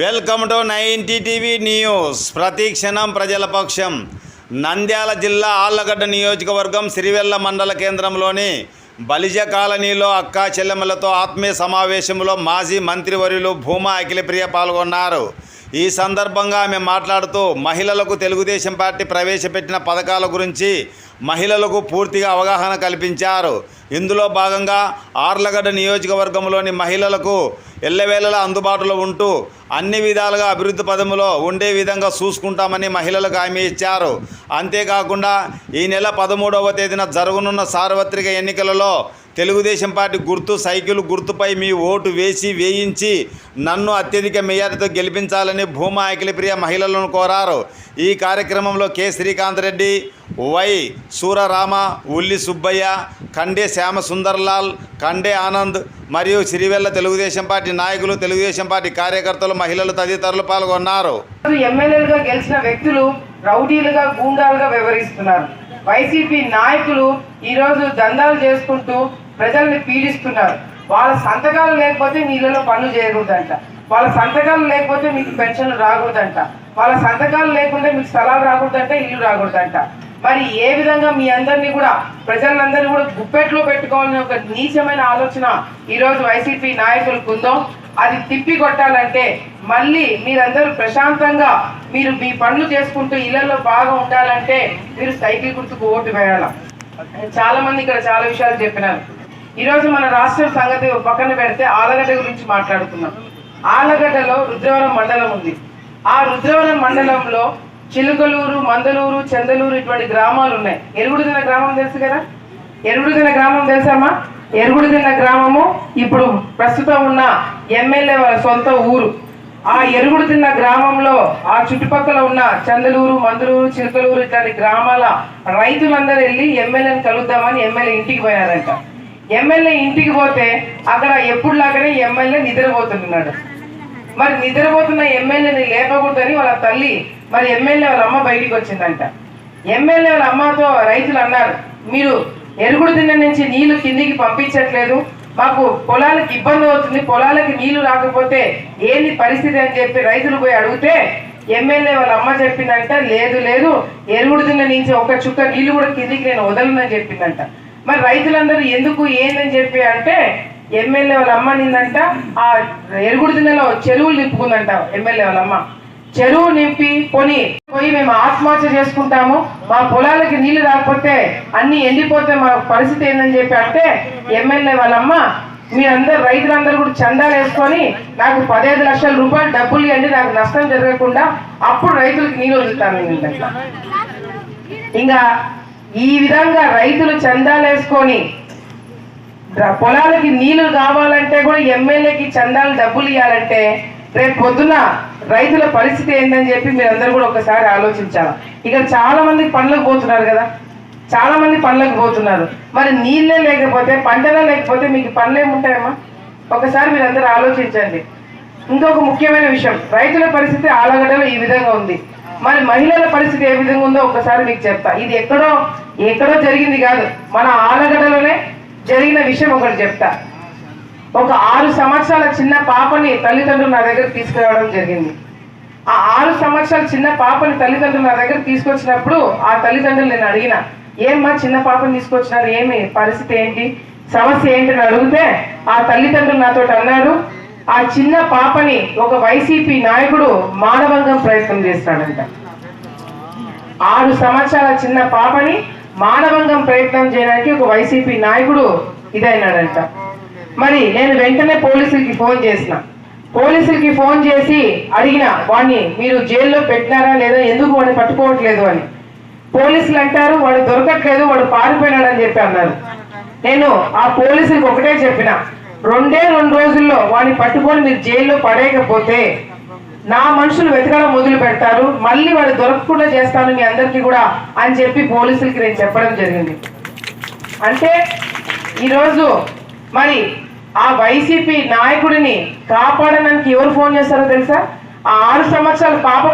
Welcome to ninety TV news. ప్రతిక్షణం ప్రజల పక్షం. నంద్యాల జిల్లా ఆళ్ళగడ్డ నియోజకవర్గం సిరివెల్ల మండల కేంద్రంలోని బలిజ కాలనీలో అక్కా చెల్లెమ్మలతో ఆత్మీయ సమావేశంలో మాజీ మంత్రివర్యులు భూమా అఖిలప్రియ పాల్గొన్నారు. ఈ సందర్భంగా ఆమె మాట్లాడుతూ మహిళలకు తెలుగుదేశం పార్టీ ప్రవేశపెట్టిన పథకాల గురించి మహిళలకు పూర్తిగా అవగాహన కల్పించారు. ఇందులో భాగంగా ఆర్లగడ్డ నియోజకవర్గంలోని మహిళలకు ఎల్లవేళలా అందుబాటులో ఉంటూ అన్ని విధాలుగా అభివృద్ధి పదములో ఉండే విధంగా చూసుకుంటామని మహిళలకు హామీ ఇచ్చారు. అంతేకాకుండా ఈ నెల పదమూడవ తేదీన జరగనున్న సార్వత్రిక ఎన్నికలలో తెలుగుదేశం పార్టీ గుర్తు సైకిల్ గుర్తుపై మీ ఓటు వేసి వేయించి నన్ను అత్యధిక మెజారిటీతో గెలిపించాలని భూమా అఖిలప్రియ మహిళలను కోరారు. ఈ కార్యక్రమంలో కె. శ్రీకాంత్ రెడ్డి వై. సూరరామ ఉల్లి సుబ్బయ్య కండే శ్యామ సుందర్లాల్ కండే ఆనంద్ మరియు సిరివెల్ల తెలుగుదేశం పార్టీ నాయకులు తెలుగుదేశం పార్టీ కార్యకర్తలు మహిళలు తదితరులు పాల్గొన్నారు. ఎమ్మెల్యేలుగా గెలిచిన వ్యక్తులు రౌడీలుగా గూండాలుగా వ్యవహరిస్తున్నారు. వైసీపీ నాయకులు ఈరోజు దందాలు చేసుకుంటూ ప్రజల్ని పీడిస్తున్నారు. వాళ్ళ సంతకాలు లేకపోతే నీళ్ళలో పనులు చేయకూడదంట. వాళ్ళ సంతకాలు లేకపోతే మీకు పెన్షన్లు రాకూడదంట. వాళ్ళ సంతకాలు లేకుంటే మీకు స్థలాలు రాకూడదంట ఇల్లు రాకూడదంట. మరి ఏ విధంగా మీ అందరినీ కూడా ప్రజలందరినీ కూడా గుప్పెట్లో పెట్టుకోవాలని ఒక నీచమైన ఆలోచన ఈరోజు వైసీపీ నాయకులకు ఉందో అది తిప్పి కొట్టాలంటే మళ్ళీ మీరందరూ ప్రశాంతంగా మీరు మీ పనులు చేసుకుంటూ ఇళ్ళలో బాగా ఉండాలంటే మీరు సైకిల్ గుర్తుకు ఓటు వేయాల? చాలా మంది ఇక్కడ చాలా విషయాలు చెప్పినారు. ఈరోజు మన రాష్ట్రం సంగతి పక్కన పెడితే ఆలగడ్డ గురించి మాట్లాడుతున్నాం. ఆలగడ్డలో రుద్రవరం మండలం ఉంది. ఆ రుద్రవరం మండలంలో చిలుకలూరు మందలూరు చందలూరు ఇటువంటి గ్రామాలు ఉన్నాయి. ఎరుగుడుదిన గ్రామం తెలుసు కదా? ఎరుగుడుదిన గ్రామం తెలుసామా? ఎరుగుడుదిన గ్రామము ఇప్పుడు ప్రస్తుతం ఉన్న ఎమ్మెల్యే వాళ్ళ సొంత ఊరు. ఆ ఎరుగుడుదిన్న గ్రామంలో ఆ చుట్టుపక్కల ఉన్న చందలూరు మందులూరు చిలుకలూరు ఇట్లాంటి గ్రామాల రైతులందరూ వెళ్ళి ఎమ్మెల్యేని కలుద్దామని ఎమ్మెల్యే ఇంటికి పోయారంట. ఎమ్మెల్యే ఇంటికి పోతే అక్కడ ఎప్పుడులాగానే ఎమ్మెల్యే నిద్రపోతున్నాడు. మరి నిద్రపోతున్న ఎమ్మెల్యేని లేపకూడదని వాళ్ళ తల్లి మరి ఎమ్మెల్యే వాళ్ళ అమ్మ బయటికి వచ్చిందంట. ఎమ్మెల్యే వాళ్ళ అమ్మతో రైతులు అన్నారు మీరు ఎరుగుడు తిన్న నుంచి నీళ్ళు కిందికి పంపించట్లేదు మాకు పొలాలకు ఇబ్బంది అవుతుంది పొలాలకి నీళ్ళు రాకపోతే ఏంది పరిస్థితి అని చెప్పి రైతులు పోయి అడిగితే ఎమ్మెల్యే వాళ్ళ అమ్మ చెప్పిందంట లేదు లేదు ఎరుగుడు దిన్న నుంచి ఒక చుక్క నీళ్ళు కూడా కిందికి నేను వదలనని చెప్పిందంట. మరి రైతులందరూ ఎందుకు ఏందని చెప్పి అంటే ఎమ్మెల్యే వాళ్ళ అమ్మ నిందంట ఆ ఎరుగుడు దిన్నెలో చెరువులు నింపుకుందంట ఎమ్మెల్యే వాళ్ళ అమ్మ. చెరువు నింపి కొని పోయి మేము ఆత్మహత్య చేసుకుంటాము. మా పొలాలకి నీళ్ళు రాకపోతే అన్ని ఎండిపోతే మా పరిస్థితి ఏందని చెప్పి అంటే ఎమ్మెల్యే వాళ్ళమ్మ మీరందరూ రైతులందరూ కూడా చందాలు వేసుకొని నాకు పదహైదు లక్షల రూపాయలు డబ్బులు ఇవ్వండి నాకు నష్టం జరగకుండా అప్పుడు రైతులకు నీళ్ళు వదులుతాను ఇంకా ఈ విధంగా రైతులు చందాలు వేసుకొని పొలాలకి నీళ్ళు కావాలంటే కూడా ఎమ్మెల్యేకి చందాలు డబ్బులు ఇవ్వాలంటే రేపు పొద్దున రైతుల పరిస్థితి ఏందని చెప్పి మీరందరూ కూడా ఒకసారి ఆలోచించాలి. ఇక్కడ చాలా మంది పనులకు పోతున్నారు కదా. చాలా మంది పనులకు పోతున్నారు. మరి నీళ్ళే లేకపోతే పంటలే లేకపోతే మీకు పనులు ఏముంటాయమ్మా? ఒకసారి మీరందరూ ఆలోచించండి. ఇంకొక ముఖ్యమైన విషయం రైతుల పరిస్థితి ఆలగడ్డలో ఈ విధంగా ఉంది. మరి మహిళల పరిస్థితి ఏ విధంగా ఉందో ఒకసారి మీకు చెప్తా. ఇది ఎక్కడో ఎక్కడో జరిగింది కాదు. మన ఆలగడ్డలోనే జరిగిన విషయం ఒకటి చెప్తా. ఒక ఆరు సంవత్సరాల చిన్న పాపని తల్లిదండ్రులు నా దగ్గర తీసుకురావడం జరిగింది. ఆ ఆరు సంవత్సరాల చిన్న పాపని తల్లిదండ్రులు నా దగ్గర తీసుకొచ్చినప్పుడు ఆ తల్లిదండ్రులు నేను అడిగిన ఏమ్మా చిన్న పాపని తీసుకొచ్చినారు? ఏమి? పరిస్థితి ఏంటి? సమస్య ఏంటి? అని అడిగితే ఆ తల్లిదండ్రులు నాతో అన్నారు ఆ చిన్న పాపని ఒక వైసీపీ నాయకుడు మానవంగం ప్రయత్నం చేస్తాడంట. ఆరు సంవత్సరాల చిన్న పాపని మానవంగం ప్రయత్నం చేయడానికి ఒక వైసీపీ నాయకుడు ఇదైనాడంట. మరి నేను వెంటనే పోలీసులకి ఫోన్ చేసిన. పోలీసులకి ఫోన్ చేసి అడిగిన వాడిని మీరు జైల్లో పెట్టినారా లేదా? ఎందుకు వాడిని పట్టుకోవట్లేదు? అని. పోలీసులు అంటారు వాడు దొరకట్లేదు వాడు పారిపోయినాడు అని చెప్పి అన్నారు. నేను ఆ పోలీసులకు ఒకటే చెప్పిన రెండే రెండు రోజుల్లో వాడిని పట్టుకొని మీరు జైల్లో పడేయకపోతే నా మనుషులు వెతకడం మొదలు పెడతారు మళ్ళీ వాడు దొరకకుండా చేస్తాను మీ అందరికీ కూడా అని చెప్పి పోలీసులకి నేను చెప్పడం జరిగింది. అంటే ఈరోజు మరి ఆ వైసీపీ నాయకుడిని కాపాడడానికి ఎవరు ఫోన్ చేస్తారో తెలుసా? ఆ ఆరు సంవత్సరాల పాప